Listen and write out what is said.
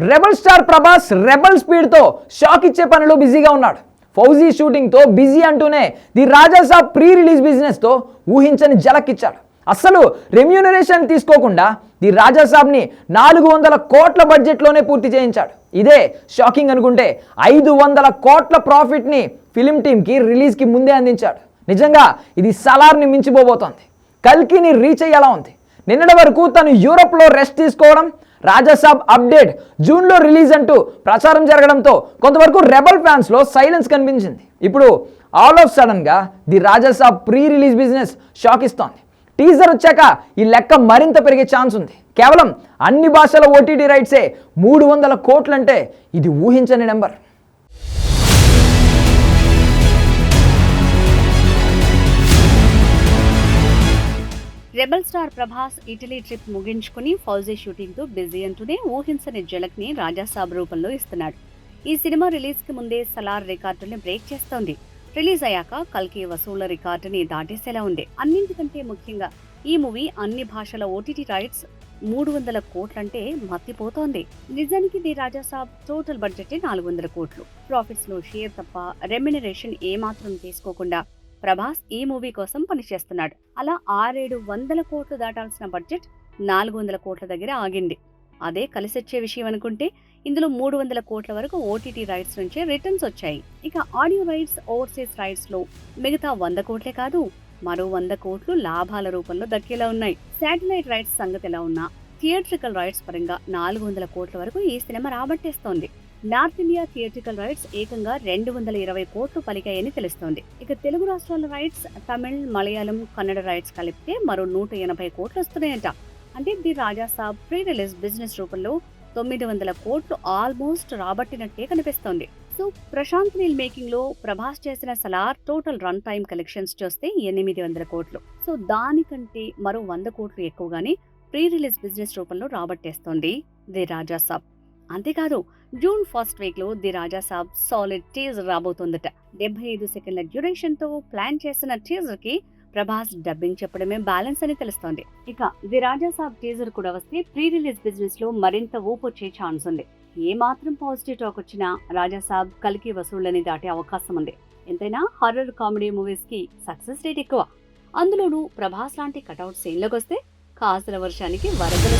Rebel star Prabhas rebel స్పీడ్తో shock ఇచ్చే పనిలో బిజీగా ఉన్నాడు. ఫౌజీ షూటింగ్తో బిజీ అంటూనే ది రాజాసాబ్ ప్రీ రిలీజ్ బిజినెస్తో ఊహించని జలకిచ్చాడు అస్సలు రెమ్యూనరేషన్ తీసుకోకుండా ది రాజాసాబ్ని నాలుగు వందల కోట్ల బడ్జెట్లోనే పూర్తి చేయించాడు. ఇదే షాకింగ్ అనుకుంటే ఐదు వందల కోట్ల ప్రాఫిట్ని ఫిలిం టీమ్కి రిలీజ్కి ముందే అందించాడు. నిజంగా ఇది సలార్ని మించిపోబోతోంది. కల్కిని రీచ్ అయ్యేలా ఉంది. నిన్నటి వరకు తను యూరోప్లో రెస్ట్ తీసుకోవడం రాజాసాబ్ అప్డేట్. జూన్లో రిలీజ్ అంటూ ప్రచారం జరగడంతో కొంతవరకు రెబల్ ఫ్యాన్స్లో సైలెన్స్ కనిపించింది. ఇప్పుడు ఆల్ ఆఫ్ సడన్గా the Raja Saab pre release business shock ఇస్తోంది టీజర్ వచ్చాక ఈ లెక్క మరింత పెరిగే ఛాన్స్ ఉంది. కేవలం అన్ని భాషల ఓటీటీ రైట్సే మూడు వందల కోట్లంటే ఇది ఊహించని number. Rebel star Prabhas Italy trip ముగించుకుని ఫౌజీ షూటింగ్తో బిజీ అంటూనే ఊహించని జలక్ని రాజాసాబ్ రూపంలో ఇస్తున్నాడు. ఈ సినిమా రిలీజ్కి ముందే సలార్ రికార్డుని బ్రేక్ చేస్తోంది. రిలీజ్ అయ్యాక కల్కి వసూళ్ళ రికార్డుని దాటేసేలా ఉంది. అన్నింటికంటే ముఖ్యంగా ఈ మూవీ అన్ని భాషల ఓటీటీ రైట్స్ మూడు వందల కోట్లంటే మత్తిపోతోంది. నిజానికి ది రాజాసాబ్ టోటల్ బడ్జెట్ నాలుగు వందల కోట్లు. ప్రాఫిట్స్లో షేర్ తప్ప రెమ్యునరేషన్ ఏమాత్రం తీసుకోకుండా ప్రభాస్ ఈ మూవీ కోసం పనిచేస్తున్నాడు. అలా ఆరేడు వందల కోట్లు దాటాల్సిన బడ్జెట్ నాలుగు వందల కోట్ల దగ్గర ఆగింది. అదే కలిసొచ్చే విషయం అనుకుంటే ఇందులో మూడు వందల కోట్ల వరకు ఓటీటీ రైట్స్ నుంచి రిటర్న్స్ వచ్చాయి. ఇక ఆడియో రైట్స్ ఓవర్సీస్ రైట్స్లో మిగతా వంద కోట్లే కాదు మరో వంద కోట్లు లాభాల రూపంలో దక్కేలా ఉన్నాయి. శాటిలైట్ రైట్స్ సంగతి ఎలా ఉన్నా థియేట్రికల్ రైట్స్ పరంగా నాలుగు వందల కోట్ల వరకు ఈ సినిమా రాబట్టేస్తోంది. నార్త్ ఇండియా థియేట్రికల్ రైట్స్ ఏకంగా రెండు వందల ఇరవై కోట్లు పలికాయని తెలుస్తోంది. ఇక తెలుగు రాష్ట్రాల రైట్స్ తమిళ్ మలయాళం కన్నడ రైట్స్ కలిపితే మరో నూట ఎనభై కోట్లు వస్తున్నాయంట. అంటే the Raja Saab pre release business రూపంలో తొమ్మిది వందల కోట్లు ఆల్మోస్ట్ రాబట్టినట్టే కనిపిస్తోంది. సో ప్రశాంత్ నీల్ మేకింగ్లో ప్రభాస్ చేసిన Salaar total run time collections చూస్తే ఎనిమిది వందల కోట్లు. సో దానికంటే మరో వంద కోట్లు ఎక్కువగానే ప్రీ రిలీజ్ బిజినెస్ రూపంలో రాబట్టేస్తోంది ది రాజా సాబ్. అంతేకాదు జూన్ ఫస్ట్ వీక్లో the Raja Saab solid teaser రాబోతుందట. డెబ్బై ఐదు సెకండ్ల డ్యూరేషన్తో ప్లాన్ చేసిన టీజర్కి ప్రభాస్ డబ్బింగ్ చెప్పడమే బ్యాలెన్స్ అని తెలుస్తోంది. ఇక ది రాజా సాబ్ టీజర్ కూడా వస్తే ప్రీ రిలీజ్ బిజినెస్లో మరింత ఊపు వచ్చే ఛాన్స్ ఉంది. ఏ మాత్రం పాజిటివ్ టాక్ వచ్చినా రాజా సాబ్ కలికి వసూళ్ళని దాటే అవకాశం ఉంది. ఎంతైనా హారర్ కామెడీ మూవీస్కి సక్సెస్ రేట్ ఎక్కువ. అందులోనూ ప్రభాస్ లాంటి కటౌట్ సీన్లోకి వస్తే కాసుల వర్షానికి వరదలు.